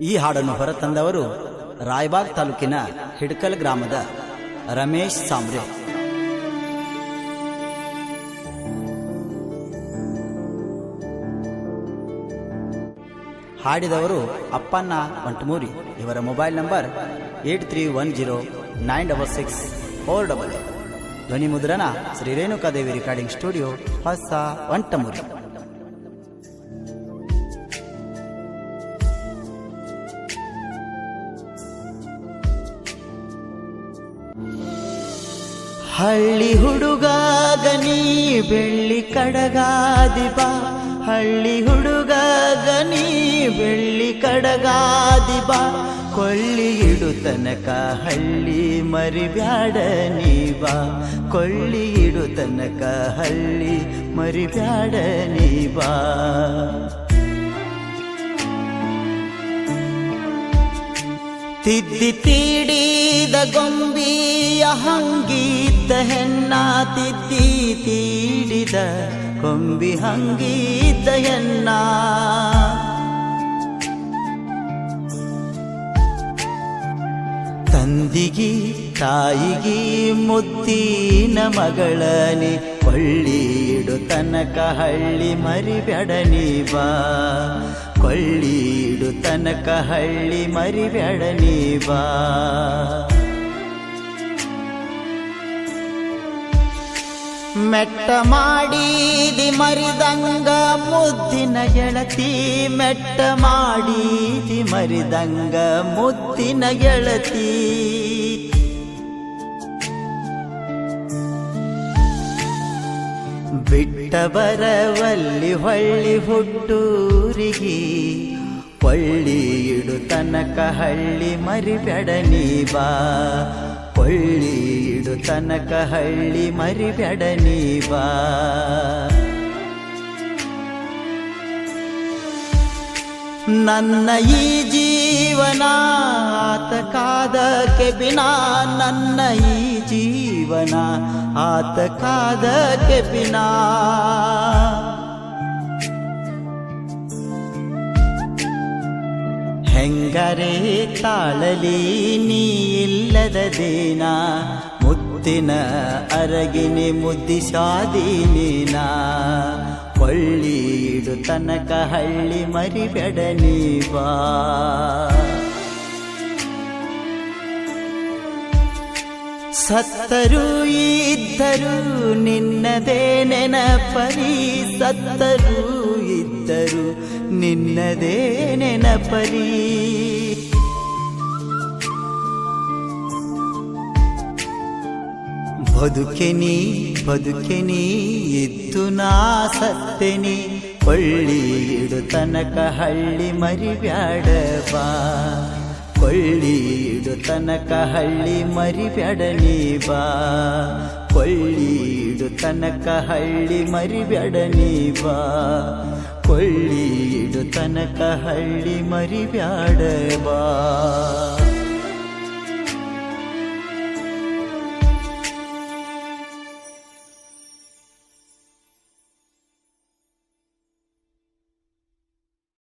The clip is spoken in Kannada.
ಈ ಹಾಡನ್ನು ಹೊರತಂದವರು ರಾಯಬಾಗ್ ತಾಲೂಕಿನ ಹಿಡ್ಕಲ್ ಗ್ರಾಮದ ರಮೇಶ್ ಸಾಂಬ್ರೆ ಹಾಡಿದವರು ಅಪ್ಪಣ್ಣ ಮಂಟಮೂರಿ ಇವರ mobile number eight three one zero nine double six four double ಧ್ವನಿ ಮುದ್ರಣ ಶ್ರೀ ರೇಣುಕಾದೇವಿ ರೆಕಾರ್ಡಿಂಗ್ ಸ್ಟುಡಿಯೋ ಹೊಸ ವಂಟಮೂರಿ ಹಳ್ಳಿ ಹುಡುಗಾಗ ನೀ ಬೆಳ್ಳಿ ಕಡಗಾದಿ ಬಾ. ಹಳ್ಳಿ ಹುಡುಗಾಗ ನೀ ಬೆಳ್ಳಿ ಕಡಗಾದಿ ಬಾ. ಕೊಳ್ಳಿ ಇಡು ತನಕ ಹಳ್ಳಿ ಮರಿಬ್ಯಾಡ ನೀ ಬಾ. ಕೊಳ್ಳಿ ಇಡು ತನಕ ಹಳ್ಳಿ ಮರಿಬ್ಯಾಡ ನೀ ಬಾ. ತಿದ್ದಿ ತೀಡಿದ ಗೊಂಬಿಯ ಹಂಗೀತ ಹೆಣ್ಣ ತಿದ್ದಿ ತೀಡಿದ ಗೊಂಬಿ ಹಂಗಿದ್ದ ಹೆಣ್ಣ. ತಂದಿಗಿ ತಾಯಿಗಿ ಮುದ್ದಿನ ಮಗಳನಿ ಕೊಳ್ಳೀಡು ತನಕ ಹಳ್ಳಿ ಮರಿಬ್ಯಾಡನಿ ಬಾ ಕೊಳ್ಳೀಡು ತನಕ ಹಳ್ಳಿ ಮರಿಬ್ಯಾಡನಿ ಬಾ ಮೆಟ್ಟ ಮಾಡಿದಿ ಮರಿದಂಗ ಮುದ್ದಿನ ಗೆಳತಿ. ಮೆಟ್ಟ ಮಾಡಿದಿ ಮರಿದಂಗ ಮುದ್ದಿನ ಗೆಳತಿ. ಬಿಟ್ಟ ಬರವಲ್ಲಿ ಹೊಳ್ಳಿ ಹುಟ್ಟೂರಿಗೆ ಹೊಳ್ಳಿ ಇಡು ತನಕ ಹಳ್ಳಿ ಮರಿಬ್ಯಾಡನಿ ಬಾ. ಹೊಳ್ಳಿ ಇಡು ತನಕ ಹಳ್ಳಿ ಮರಿಬ್ಯಾಡನಿ ಬಾ. ನನ್ನ ಈ ಜೀವನ ಆತ ಕಾದಕ್ಕೆ ಬಿನಾ, ನನ್ನ ಈ ಜೀವನ ಆತ ಕಾದಕ್ಕೆ ಬಿನಾ. ಹೆಂಗರೆ ತಾಳಲಿ ನೀ ಇಲ್ಲದ ದೇನ, ಮುತ್ತಿನ ಅರಗಿನಿ ಮುದ್ದಿಸಾದಿ ಕೊಳ್ಳಿ ಇಡು ತನಕ ಹಳ್ಳಿ ಮರಿಬೇಡ ಬಾ ಸತ್ತರೂ ಇದ್ದರು ನಿನ್ನದೇ ನೆನಪರಿ ಸತ್ತರೂ ಇದ್ದರು ನಿನ್ನದೇ ನೆನಪರಿ. ಬದುಕೆನಿ ಬದುಕೆನಿ ಇದ್ದು ನಾ ಸತ್ತೆನಿ ಕೊಳ್ಳಿ ಇಡು ತನಕ ಹಳ್ಳಿ ಮರಿಬ್ಯಾಡವಾ ಕೊಳ್ಳಿ ಇಡು ತನಕ ಹಳ್ಳಿ ಮರಿಬ್ಯಾಡನಿ ಬಾ. ಕೊಳ್ಳಿ ಇಡು ತನಕ ಹಳ್ಳಿ ಮರಿಬ್ಯಾಡನಿ ಬಾ. ಕೊಳ್ಳಿ ಇಡು ತನಕ ಹಳ್ಳಿ ಮರಿಬ್ಯಾಡ ಬಾ.